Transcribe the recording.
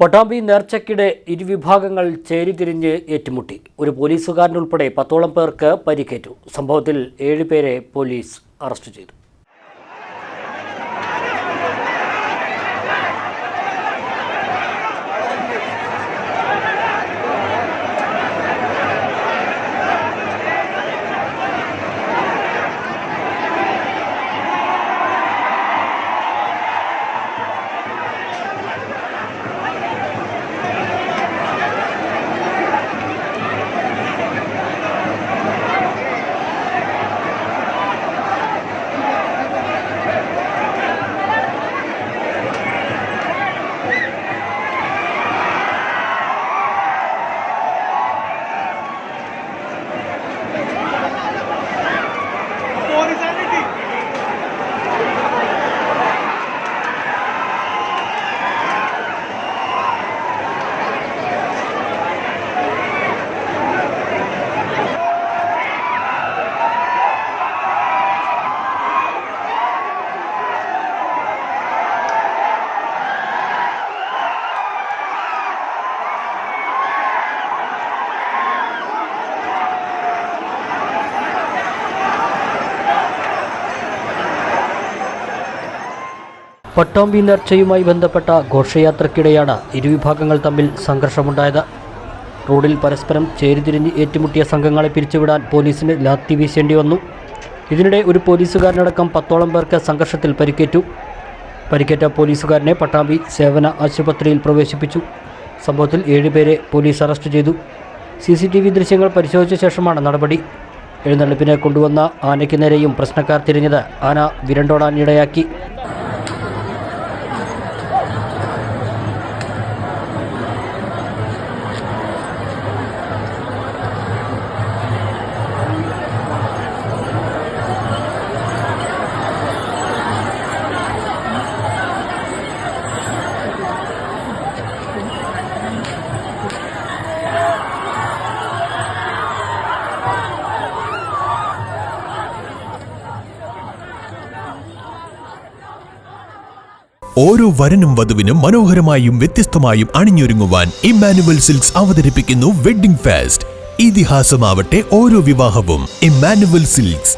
പട്ടാമ്പി നേർച്ചയ്ക്കിടെ ഇരുവിഭാഗങ്ങൾ ചേരിതിരിഞ്ഞ് ഏറ്റുമുട്ടി. ഒരു പോലീസുകാരനുൾപ്പെടെ പത്തോളം പേർക്ക് പരിക്കേറ്റു. സംഭവത്തിൽ ഏഴുപേരെ പോലീസ് അറസ്റ്റ് ചെയ്തു. പട്ടാമ്പി നേർച്ചയുമായി ബന്ധപ്പെട്ട ഘോഷയാത്രയ്ക്കിടെയാണ് ഇരുവിഭാഗങ്ങൾ തമ്മിൽ സംഘർഷമുണ്ടായത്. റോഡിൽ പരസ്പരം ചേരിതിരിഞ്ഞ് ഏറ്റുമുട്ടിയ സംഘങ്ങളെ പിരിച്ചുവിടാൻ പോലീസിന് ലാത്തി വീശേണ്ടി വന്നു. ഇതിനിടെ ഒരു പോലീസുകാരനടക്കം പത്തോളം പേർക്ക് സംഘർഷത്തിൽ പരിക്കേറ്റു. പരിക്കേറ്റ പോലീസുകാരനെ പട്ടാമ്പി സേവന ആശുപത്രിയിൽ പ്രവേശിപ്പിച്ചു. സംഭവത്തിൽ ഏഴുപേരെ പോലീസ് അറസ്റ്റ് ചെയ്തു. സി സി ടി വി ദൃശ്യങ്ങൾ പരിശോധിച്ച ശേഷമാണ് നടപടി. എഴുന്നള്ളിപ്പിനെ കൊണ്ടുവന്ന ആനയ്ക്ക് നേരെയും പ്രശ്നക്കാർ തിരിഞ്ഞത് ആന വിരണ്ടോടാൻ ഇടയാക്കി. ഓരോ വരനും വധുവിനും മനോഹരമായും വ്യത്യസ്തമായും അണിഞ്ഞൊരുങ്ങുവാൻ ഇമ്മാനുവൽ സിൽക്സ് അവതരിപ്പിക്കുന്നു വെഡ്ഡിംഗ് ഫാസ്റ്റ്. ഇതിഹാസമാവട്ടെ ഓരോ വിവാഹവും ഇമ്മാനുവൽ സിൽക്സ്.